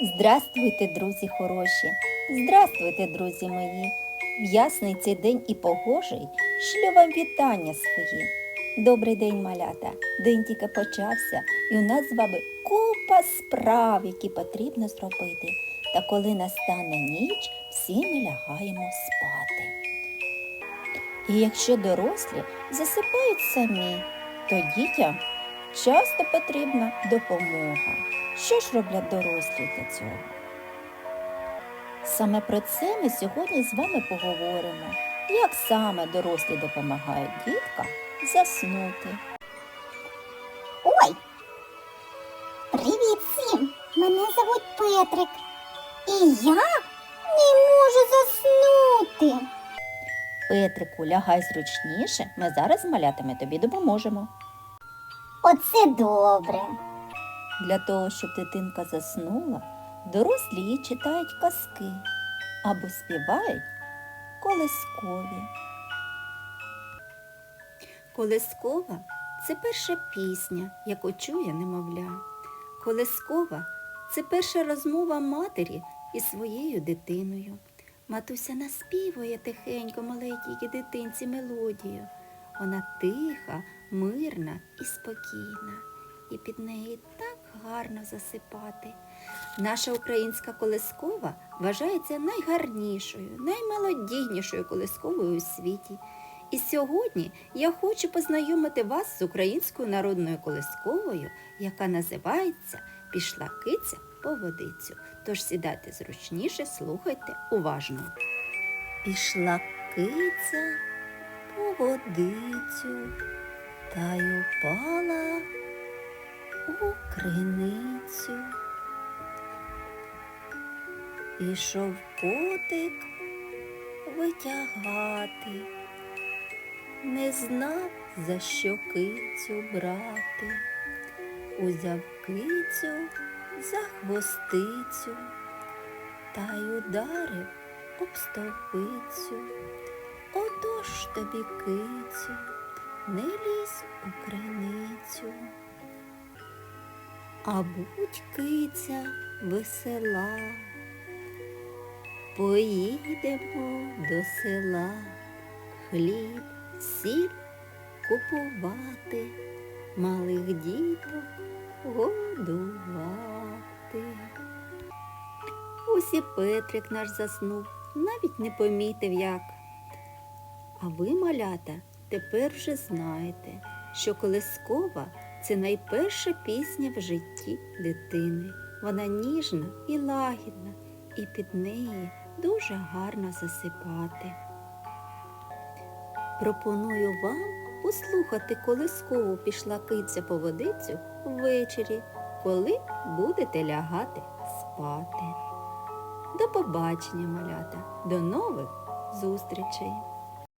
Здравствуйте, друзі хороші! Здравствуйте, друзі мої! В ясний цей день і погожий шлю вам вітання свої. Добрий день, малята! День тільки почався, і у нас з вами купа справ, які потрібно зробити. Та коли настане ніч, всі ми лягаємо спати. І якщо дорослі засипають самі, то дітям часто потрібна допомога. Що ж роблять дорослі для цього? Саме про це ми сьогодні з вами поговоримо. Як саме дорослі допомагають діткам заснути. Ой! Привіт всім! Мене звуть Петрик. І я не можу заснути. Петрику, лягай зручніше, ми зараз з малятами тобі допоможемо. Оце добре. Для того, щоб дитинка заснула, дорослі їй читають казки або співають колискові. Колискова це перша пісня, яку чує немовля. Колискова це перша розмова матері із своєю дитиною. Матуся наспівує тихенько маленькій дитинці мелодію. Вона тиха, мирна і спокійна, і під неї так гарно засипати. Наша українська колискова вважається найгарнішою, наймелодійнішою колисковою у світі. І сьогодні я хочу познайомити вас з українською народною колисковою, яка називається Пішла киця по водицю. Тож сідайте зручніше, слухайте уважно. Пішла киця по водицю та й упала у криницю. Пішов котик витягати, не знав, за що кицю брати. Узяв кицю за хвостицю та й ударив об стовпицю. Отож тобі, кицю, не лізь у криницю. А будь киця весела, поїдемо до села, хліб, сіль купувати, малих діток годувати. Ось і Петрик наш заснув, навіть не помітив як. А ви, малята, тепер вже знаєте, що колискова це найперша пісня в житті дитини. Вона ніжна і лагідна, і під неї дуже гарно засипати. Пропоную вам послухати колискову пішла киця по водицю ввечері, коли будете лягати спати. До побачення, малята, до нових зустрічей!